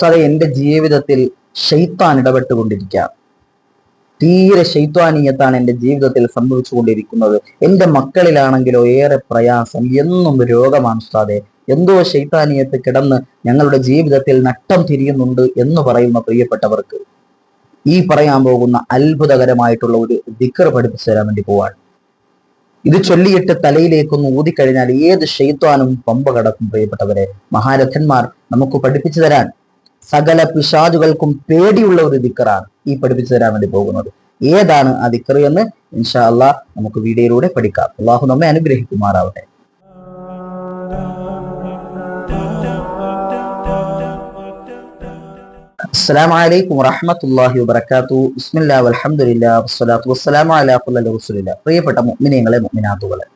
ഉസ്താദെ എന്റെ ജീവിതത്തിൽ ഷെയ്ത്താൻ ഇടപെട്ടുകൊണ്ടിരിക്കുക. തീരെ ശൈത്വാനീയത്താണ് എന്റെ ജീവിതത്തിൽ സംഭവിച്ചുകൊണ്ടിരിക്കുന്നത്. എന്റെ മക്കളിലാണെങ്കിലോ ഏറെ പ്രയാസം എന്നും രോഗമാണ് ഉസ്താദെ. എന്തോ ശൈത്താനീയത്ത് കിടന്ന് ഞങ്ങളുടെ ജീവിതത്തിൽ നട്ടം തിരിയുന്നുണ്ട് എന്ന് പറയുന്ന പ്രിയപ്പെട്ടവർക്ക് ഈ പറയാൻ പോകുന്ന അത്ഭുതകരമായിട്ടുള്ള ഒരു ദിക്കർ പഠിപ്പിച്ചു തരാൻ വേണ്ടി പോവാണ്. ഇത് ചൊല്ലിയിട്ട് തലയിലേക്കൊന്ന് ഊതിക്കഴിഞ്ഞാൽ ഏത് ഷെയ്ത്വാനും പമ്പ കടക്കും പ്രിയപ്പെട്ടവരെ. മഹാരഥന്മാർ നമുക്ക് പഠിപ്പിച്ചു തരാൻ സകല പിശാചുകൾക്കും പേടിയുള്ള ഒരു ദിക്കറാണ് ഈ പഠിപ്പിച്ചു തരാൻ വേണ്ടി പോകുന്നത്. ഏതാണ് ആ ദിക്കർ എന്ന് ഇൻഷാ അള്ളാഹ് നമുക്ക് വീഡിയോയിലൂടെ പഠിക്കാം. അള്ളാഹു നമ്മെ അനുഗ്രഹിക്കുമാറാവട്ടെ. അസ്സലാമു അലൈക്കും വറഹ്മത്തുള്ളാഹി വബറകാതുഹു ബിസ്മില്ലാഹി വൽഹംദുലില്ലാഹി വസ്സലാത്തു വസ്സലാമു അലാ റസൂലില്ലാ പ്രിയപ്പെട്ട മുഅ്മിനീങ്ങളെ മുഅ്മിനാത്തുകളെ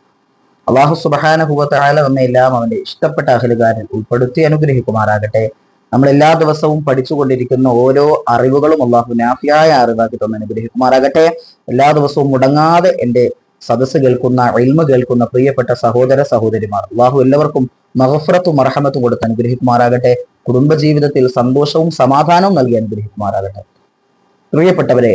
അള്ളാഹു സുബ്ഹാനഹു വ തആല നമ്മെ അവന്റെ ഇഷ്ടപ്പെട്ട അഹലുകാരിൽ ഉൾപ്പെടുത്തി അനുഗ്രഹിക്കുമാറാകട്ടെ. നമ്മൾ എല്ലാ ദിവസവും പഠിച്ചുകൊണ്ടിരിക്കുന്ന ഓരോ അറിവുകളും അള്ളാഹു നാഫിയായ അറിവാക്കി തന്നെ അനുഗ്രഹിക്കുമാറാകട്ടെ. എല്ലാ ദിവസവും മുടങ്ങാതെ എന്റെ സദസ്സ് കേൾക്കുന്ന ഇൽമ കേൾക്കുന്ന പ്രിയപ്പെട്ട സഹോദര സഹോദരിമാർ അള്ളാഹു എല്ലാവർക്കും മഹഫ്രത്തും മർഹമത്തും കൊടുത്ത് അനുഗ്രഹിക്കുമാറാകട്ടെ. കുടുംബജീവിതത്തിൽ സന്തോഷവും സമാധാനവും നൽകി അനുഗ്രഹിക്കുമാറാകട്ടെ. പ്രിയപ്പെട്ടവരെ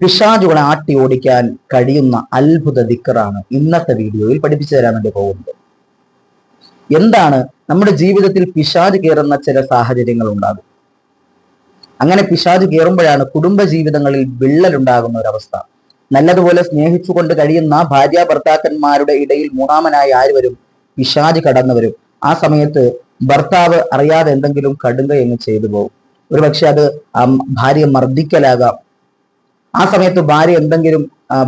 പിശാചുകളെ ആട്ടി ഓടിക്കാൻ കഴിയുന്ന അത്ഭുത ദിക്കറാണ് ഇന്നത്തെ വീഡിയോയിൽ പഠിപ്പിച്ചു തരാൻ വേണ്ടി പോകുന്നത്. എന്താണ് നമ്മുടെ ജീവിതത്തിൽ പിശാജ് കയറുന്ന ചില സാഹചര്യങ്ങൾ ഉണ്ടാകും. അങ്ങനെ പിശാജ് കയറുമ്പോഴാണ് കുടുംബ ജീവിതങ്ങളിൽ വിള്ളലുണ്ടാകുന്ന ഒരവസ്ഥ നല്ലതുപോലെ സ്നേഹിച്ചുകൊണ്ട് കഴിയുന്ന ഭാര്യ ഭർത്താക്കന്മാരുടെ ഇടയിൽ മൂന്നാമനായി ആര് വരും? പിശാജ് കടന്നു വരും. ആ സമയത്ത് ഭർത്താവ് അറിയാതെ എന്തെങ്കിലും കടുങ്കയങ്ങ് ചെയ്തു പോകും. ഒരുപക്ഷെ അത് ഭാര്യ മർദ്ദിക്കലാകാം. ആ സമയത്ത് ഭാര്യ എന്തെങ്കിലും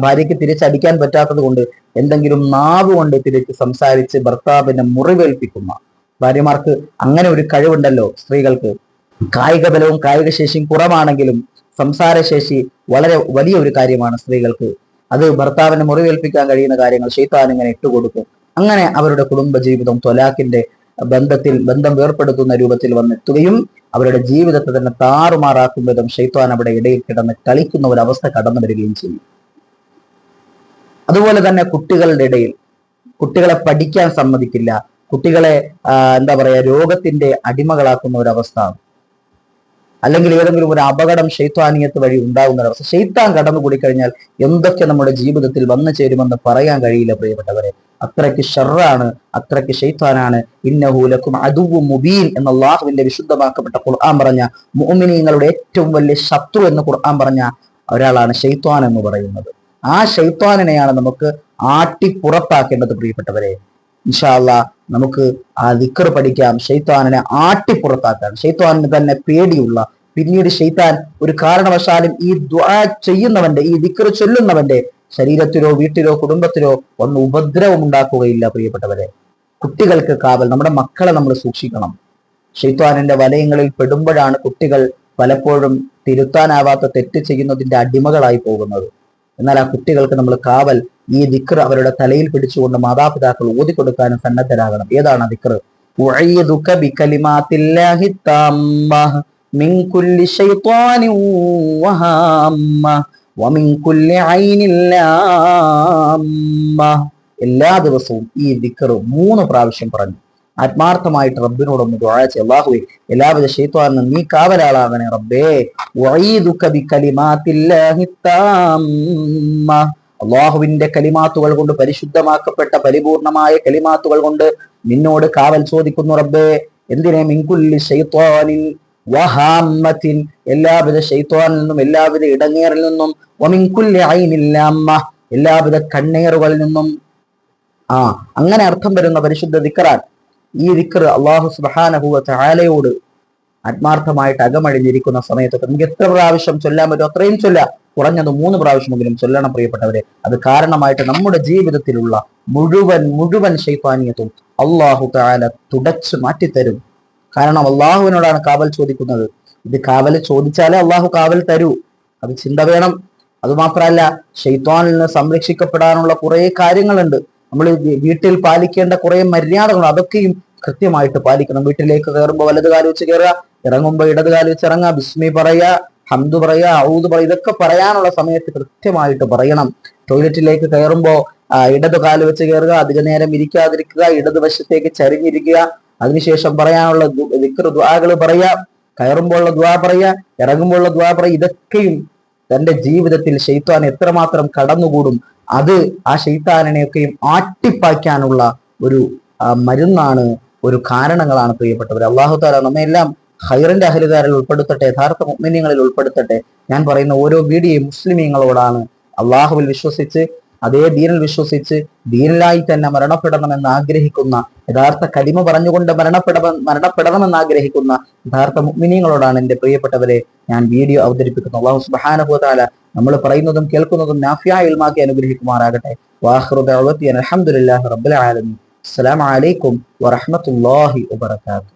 ഭാര്യയ്ക്ക് തിരിച്ചടിക്കാൻ പറ്റാത്തത് കൊണ്ട് എന്തെങ്കിലും നാവ് കൊണ്ട് തിരിച്ച് സംസാരിച്ച് ഭർത്താവിനെ മുറിവേൽപ്പിക്കുന്ന ഭാര്യമാർക്ക് അങ്ങനെ ഒരു കഴിവുണ്ടല്ലോ സ്ത്രീകൾക്ക്. കായിക ബലവും കായിക ശേഷിയും കുറവാണെങ്കിലും സംസാരശേഷി വളരെ വലിയ ഒരു കാര്യമാണ് സ്ത്രീകൾക്ക്. അത് ഭർത്താവിനെ മുറിവേൽപ്പിക്കാൻ കഴിയുന്ന കാര്യങ്ങൾ ഷെയ്ത്താൻ ഇങ്ങനെ ഇട്ടുകൊടുക്കും അങ്ങനെ അവരുടെ കുടുംബ ജീവിതം തൊലാഖിന്റെ ബന്ധത്തിൽ ബന്ധം വേർപ്പെടുത്തുന്ന രൂപത്തിൽ വന്നെത്തുകയും അവരുടെ ജീവിതത്തെ തന്നെ താറുമാറാക്കും വിധം ഷെയ്ത്താൻ അവിടെ ഇടയിൽ കിടന്ന് കളിക്കുന്ന ഒരു അവസ്ഥ കടന്നു വരികയും ചെയ്യും. അതുപോലെ തന്നെ കുട്ടികളുടെ ഇടയിൽ കുട്ടികളെ പഠിക്കാൻ സമ്മതിക്കില്ല. കുട്ടികളെ എന്താ പറയാ രോഗത്തിന്റെ അടിമകളാക്കുന്ന ഒരു അവസ്ഥ. അല്ലെങ്കിൽ ഏതെങ്കിലും ഒരു അപകടം ശൈത്വാനീയത്ത് വഴി ഉണ്ടാകുന്ന ഒരവസ്ഥ അവസ്ഥ. ഷെയ്ത്താൻ കടന്നു കൂടി കഴിഞ്ഞാൽ എന്തൊക്കെ നമ്മുടെ ജീവിതത്തിൽ വന്നു ചേരുമെന്ന് പറയാൻ കഴിയില്ല പ്രിയപ്പെട്ടവരെ. അത്രയ്ക്ക് ഷർറാണ് അത്രയ്ക്ക് ഷെയ്ത്താനാണ് ഇന്നഹൂലക്കും അതുവും മുബീൻ എന്ന അള്ളാഹുവിന്റെ വിശുദ്ധമാക്കപ്പെട്ട ഖുർആൻ പറഞ്ഞ മുഅ്മിനീങ്ങളുടെ ഏറ്റവും വലിയ ശത്രു എന്ന് ഖുർആൻ പറഞ്ഞ ഒരാളാണ് ഷെയ്ത്താൻ എന്ന് പറയുന്നത്. ആ ഷെയ്ത്താനിനെയാണ് നമുക്ക് ആട്ടി പുറത്താക്കേണ്ടത് പ്രിയപ്പെട്ടവരെ. ഇൻഷാല്ല നമുക്ക് ആ ദിക്കർ പഠിക്കാം. ഷെയ്ത്താനിനെ ആട്ടി പുറത്താക്കാൻ. ഷെയ്ത്താനിന് തന്നെ പേടിയുള്ള പിന്നീട് ഷെയ്ത്താൻ ഒരു കാരണവശാലും ഈ ദ്വാ ചെയ്യുന്നവന്റെ ഈ ദിക്കർ ചൊല്ലുന്നവന്റെ ശരീരത്തിലോ വീട്ടിലോ കുടുംബത്തിലോ ഒന്ന് ഉപദ്രവം ഉണ്ടാക്കുകയില്ല പ്രിയപ്പെട്ടവരെ. കുട്ടികൾക്ക് കാവൽ നമ്മുടെ മക്കളെ നമ്മൾ സൂക്ഷിക്കണം. ഷെയ്ത്വാനിന്റെ വലയങ്ങളിൽ പെടുമ്പോഴാണ് കുട്ടികൾ പലപ്പോഴും തിരുത്താനാവാത്ത തെറ്റ് ചെയ്യുന്നതിന്റെ അടിമകളായി പോകുന്നത്. എന്നാൽ ആ കുട്ടികൾക്ക് നമ്മൾ കാവൽ ഈ ദിക്ർ അവരുടെ തലയിൽ പിടിച്ചുകൊണ്ട് മാതാപിതാക്കൾ ഊതിക്കൊടുക്കാനും സന്നദ്ധരാകണം. ഏതാണ് ആ ദിക്ർ? വഹാമ്മ വമിൻ കുല്ലി എല്ലാ ദിവസവും ഈ ദിക്കർ മൂന്ന് പ്രാവശ്യം പറഞ്ഞു. ആത്മാർത്ഥമായിട്ട് റബ്ബിനോടൊന്ന് ദുആ ചെയ്യ. അല്ലാഹുവേ എല്ലാവിധ ഷെയ്ത്വാനും നീ കാവലാളാകണേ റബ്ബേ. അള്ളാഹുവിന്റെ കലിമാത്തുകൾ കൊണ്ട് പരിശുദ്ധമാക്കപ്പെട്ട പരിപൂർണമായ കലിമാത്തുകൾ കൊണ്ട് നിന്നോട് കാവൽ ചോദിക്കുന്നു റബ്ബേ. എന്തിനെ? മിൻകുല്ലി ശൈത്വാനിൻ വഹാമ്മത്തിൻ എല്ലാവിധ ശൈത്വാനിൽ നിന്നും എല്ലാവിധ ഇടങ്ങേറിൽ നിന്നും വമിൻകുല്ലി എല്ലാവിധ കണ്ണേറുകളിൽ നിന്നും. ആ അങ്ങനെ അർത്ഥം വരുന്ന പരിശുദ്ധ ദിക്കറാൻ ഈ ദിക്കർ അള്ളാഹു സുബാനഹുവ ചാലയോട് ആത്മാർത്ഥമായിട്ട് അകമഴിഞ്ഞിരിക്കുന്ന സമയത്തൊക്കെ നമുക്ക് എത്ര പ്രാവശ്യം ചൊല്ലാൻ പറ്റും അത്രയും ചൊല്ലാം. കുറഞ്ഞത് മൂന്ന് പ്രാവശ്യമെങ്കിലും ചൊല്ലണം പ്രിയപ്പെട്ടവരെ. അത് കാരണമായിട്ട് നമ്മുടെ ജീവിതത്തിലുള്ള മുഴുവൻ മുഴുവൻ ശൈത്താനിയത്തും അള്ളാഹു താല തുടച്ചു മാറ്റിത്തരും. കാരണം അള്ളാഹുവിനോടാണ് കാവൽ ചോദിക്കുന്നത്. ഇത് കാവൽ ചോദിച്ചാലേ അള്ളാഹു കാവൽ തരൂ. അത് ചിന്ത വേണം. അതുമാത്രമല്ല ഷെയ്ത്വാനിൽ നിന്ന് സംരക്ഷിക്കപ്പെടാനുള്ള കുറേ കാര്യങ്ങളുണ്ട്. നമ്മൾ വീട്ടിൽ പാലിക്കേണ്ട കുറേ മര്യാദകൾ അതൊക്കെയും കൃത്യമായിട്ട് പാലിക്കണം. വീട്ടിലേക്ക് കയറുമ്പോൾ വലത് കാൽ വെച്ച് കയറുക ഇറങ്ങുമ്പോൾ ഇടത് കാൽ വെച്ച് ഇറങ്ങുക ബിസ്മി പറയുക ഹംദു പറയുക ഔദ് പറയുക ഇതൊക്കെ പറയാനുള്ള സമയത്ത് കൃത്യമായിട്ട് പറയണം. ടോയ്ലറ്റിലേക്ക് കയറുമ്പോൾ ഇടത് കാൽ വെച്ച് കയറുക അധിക നേരം ഇരിക്കാതിരിക്കുക ഇടത് വശത്തേക്ക് ചരിഞ്ഞിരിക്കുക അതിനുശേഷം പറയാനുള്ള വിക്ര ദ്വാകൾ പറയാം കയറുമ്പോഴുള്ള ദ്വാ പറയാ ഇറങ്ങുമ്പോഴുള്ള ദ്വാ പറയാ ഇതൊക്കെയും തന്റെ ജീവിതത്തിൽ ഷെയ്ത്താൻ എത്രമാത്രം കടന്നുകൂടും അത് ആ ഷെയ്ത്താനെയൊക്കെയും ആട്ടിപ്പായ്ക്കാനുള്ള ഒരു മരുന്നാണ് ഒരു കാരണങ്ങളാണ് പ്രിയപ്പെട്ടവർ അള്ളാഹു താല നമ്മയെല്ലാം ഹൈറിന്റെ അഹലുകാരിൽ ഉൾപ്പെടുത്തട്ടെ യഥാർത്ഥ മുഗ്മിനിയങ്ങളിൽ ഉൾപ്പെടുത്തട്ടെ. ഞാൻ പറയുന്ന ഓരോ വീഡിയോയും മുസ്ലിമീങ്ങളോടാണ്. അള്ളാഹുവിൽ വിശ്വസിച്ച് അതേ ദീനിൽ വിശ്വസിച്ച് ദീനിലായി തന്നെ മരണപ്പെടണമെന്ന് ആഗ്രഹിക്കുന്ന യഥാർത്ഥ കലിമ പറഞ്ഞുകൊണ്ട് മരണപ്പെട മരണപ്പെടണമെന്ന് ആഗ്രഹിക്കുന്ന യഥാർത്ഥ മുഗ്മിനീങ്ങളോടാണ് എന്റെ പ്രിയപ്പെട്ടവരെ ഞാൻ വീഡിയോ അവതരിപ്പിക്കുന്നത്. അള്ളാഹു സുബാനുഭവത്താല നമ്മൾ പറയുന്നതും കേൾക്കുന്നതും നാഫിയായ ഇൽമാക്കി അനുഗ്രഹിക്കുമാറാകട്ടെ. വാഹൃദ അലഹമുല്ലാ റബ്ബുൽ ആലമീൻ. അസ്സലാമു അലൈക്കും വറഹ്മത്തുള്ളാഹി വബറകാതുഹു.